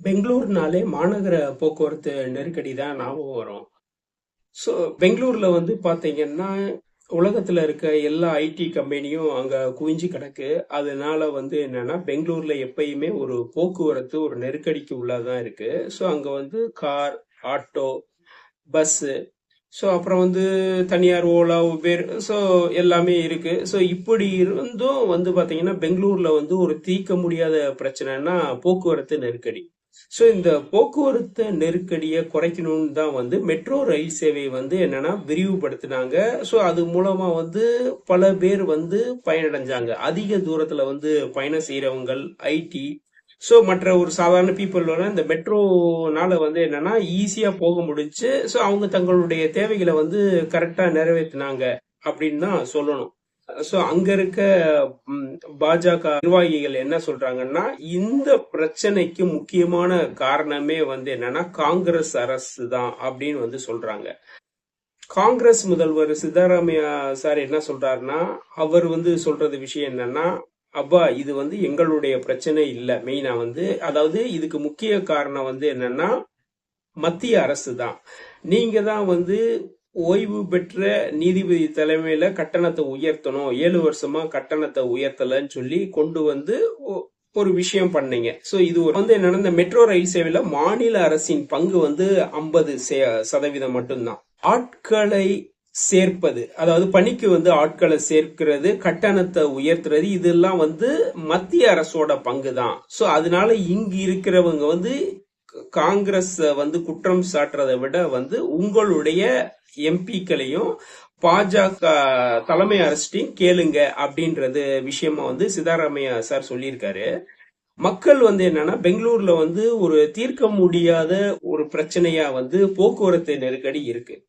பெங்களூர்னாலே மாநகர போக்குவரத்து நெருக்கடி தான் ஞாபகம் வரும். ஸோ பெங்களூர்ல வந்து பார்த்தீங்கன்னா உலகத்தில் இருக்க எல்லா ஐடி கம்பெனியும் அங்கே குவிஞ்சு கிடக்கு. அதனால வந்து என்னன்னா பெங்களூர்ல எப்பயுமே ஒரு போக்குவரத்து ஒரு நெருக்கடிக்கு உள்ளதான் இருக்கு. ஸோ அங்கே வந்து கார் ஆட்டோ பஸ்ஸு ஸோ அப்புறம் வந்து தனியார் ஓலா உபேர் ஸோ எல்லாமே இருக்கு. ஸோ இப்படி இருந்தும் வந்து பார்த்தீங்கன்னா பெங்களூர்ல வந்து ஒரு தீர்க்க முடியாத பிரச்சனைனா போக்குவரத்து நெருக்கடி. ஸோ இந்த போக்குவரத்து நெருக்கடியை குறைக்கணும்னு தான் வந்து மெட்ரோ ரயில் சேவை வந்து என்னன்னா விரிவுபடுத்தினாங்க. ஸோ அது மூலமா வந்து பல பேர் வந்து பயனடைஞ்சாங்க. அதிக தூரத்துல வந்து பயணம் செய்யறவங்க ஐடி ஸோ மற்ற ஒரு சாதாரண பீப்புளோட இந்த மெட்ரோனால வந்து என்னன்னா ஈஸியா போக முடிஞ்சு ஸோ அவங்க தங்களுடைய தேவைகளை வந்து கரெக்டா நிறைவேற்றினாங்க அப்படின்னு தான் சொல்லணும். ஸோ அங்க இருக்க பாஜக நிர்வாகிகள் என்ன சொல்றாங்கன்னா இந்த பிரச்சனைக்கு முக்கியமான காரணமே வந்து என்னன்னா காங்கிரஸ் அரசு தான் அப்படின்னு வந்து சொல்றாங்க. காங்கிரஸ் முதல்வர் சித்தராமையா சார் என்ன சொல்றாருன்னா அவர் வந்து சொல்றது விஷயம் என்னன்னா அப்பா இது வந்து எங்களுடைய பிரச்சனை இல்லை மெயினா வந்து அதாவது இதுக்கு முக்கிய காரணம் வந்து என்னன்னா மத்திய அரசு தான். நீங்க தான் வந்து ஓய்வு பெற்ற நீதிபதி தலைமையில கட்டணத்தை உயர்த்தணும். ஏழு வருஷமா கட்டணத்தை உயர்த்தலன்னு சொல்லி கொண்டு வந்து ஒ- ஒரு விஷயம் பண்ணீங்க. சோ இது வந்து என்னன்னா இந்த மெட்ரோ ரயில் சேவையில மாநில அரசின் பங்கு வந்து ஐம்பது சதவீதம் மட்டும்தான். ஆட்களை சேர்ப்பது அதாவது பணிக்கு வந்து ஆட்களை சேர்க்கிறது கட்டணத்தை உயர்த்துறது இதெல்லாம் வந்து மத்திய அரசோட பங்கு தான் சோ அதனால இங்க இருக்கிறவங்க வந்து காங்கிரஸ் வந்து குற்றம் சாட்டுறதை விட வந்து உங்களுடைய எம்பிக்களையும் பாஜக தலைமை அரசிட்டையும் கேளுங்க அப்படின்றது விஷயமா வந்து சிதாராமையா சார் சொல்லியிருக்காரு. மக்கள் வந்து என்னன்னா பெங்களூர்ல வந்து ஒரு தீர்க்க முடியாத ஒரு பிரச்சனையா வந்து போக்குவரத்து நெருக்கடி இருக்கு.